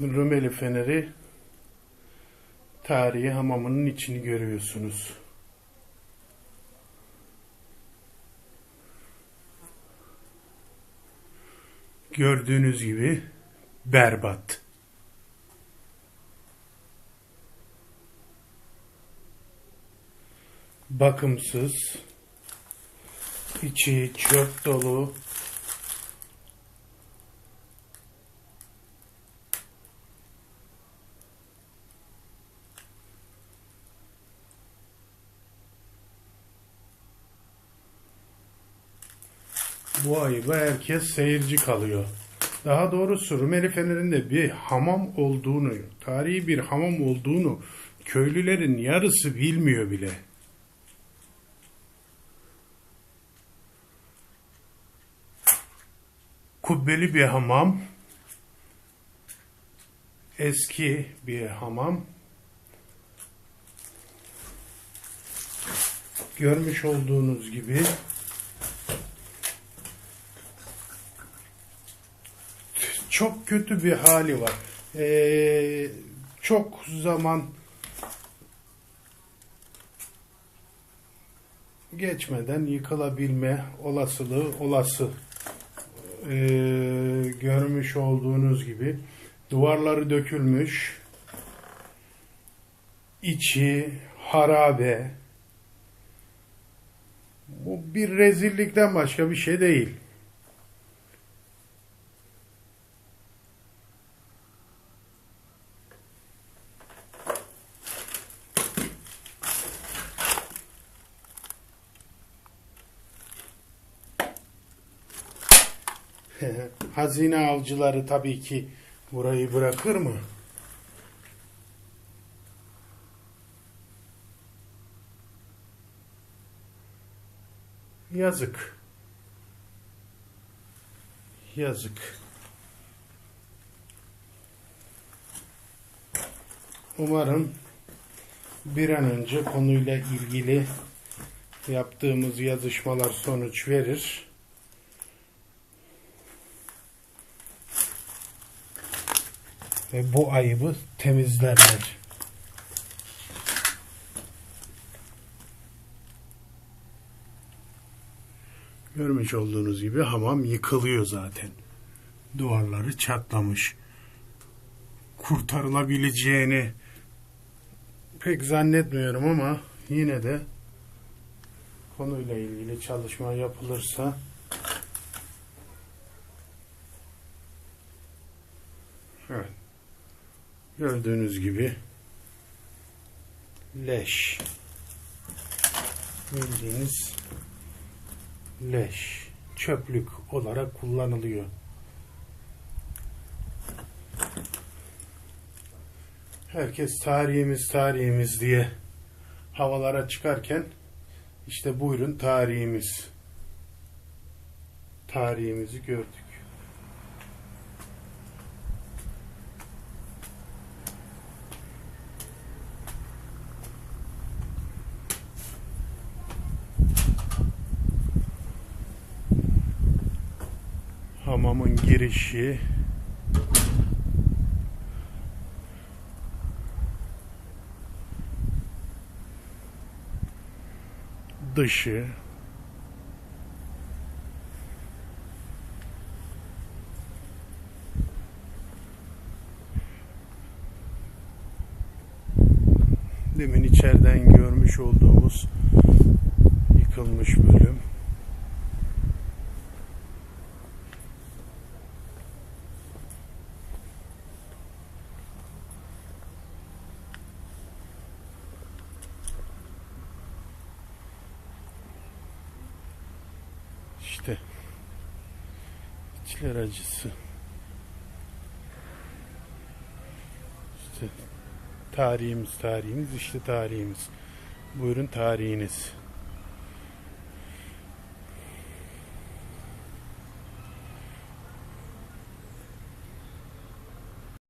Rumeli Feneri tarihi hamamının içini görüyorsunuz. Gördüğünüz gibi berbat. Bakımsız, içi çöp dolu, Bu ayıba herkes seyirci kalıyor. Daha doğrusu Rumeli Feneri'nde bir hamam olduğunu, tarihi bir hamam olduğunu köylülerin yarısı bilmiyor bile. Kubbeli bir hamam, eski bir hamam. Görmüş olduğunuz gibi çok kötü bir hali var. Ee, çok zaman geçmeden yıkılabilme olasılığı olası. Ee, görmüş olduğunuz gibi duvarları dökülmüş, içi harabe. Bu bir rezillikten başka bir şey değil. Hazine avcıları tabii ki burayı bırakır mı? Yazık. Yazık. Umarım bir an önce konuyla ilgili yaptığımız yazışmalar sonuç verir. Ve bu ayıbı temizlerler. Görmüş olduğunuz gibi hamam yıkılıyor zaten. Duvarları çatlamış. Kurtarılabileceğini pek zannetmiyorum ama yine de konuyla ilgili çalışma yapılırsa Evet. Gördüğünüz gibi leş. Bildiğiniz leş. Çöplük olarak kullanılıyor. Herkes tarihimiz tarihimiz diye havalara çıkarken işte buyurun tarihimiz. Tarihimizi gördük. Hamamın girişi. Dışı. Demin içeriden görmüş olduğumuz yıkılmış bölüm İşte içler acısı. İşte tarihimiz tarihimiz işte tarihimiz. Buyurun tarihiniz.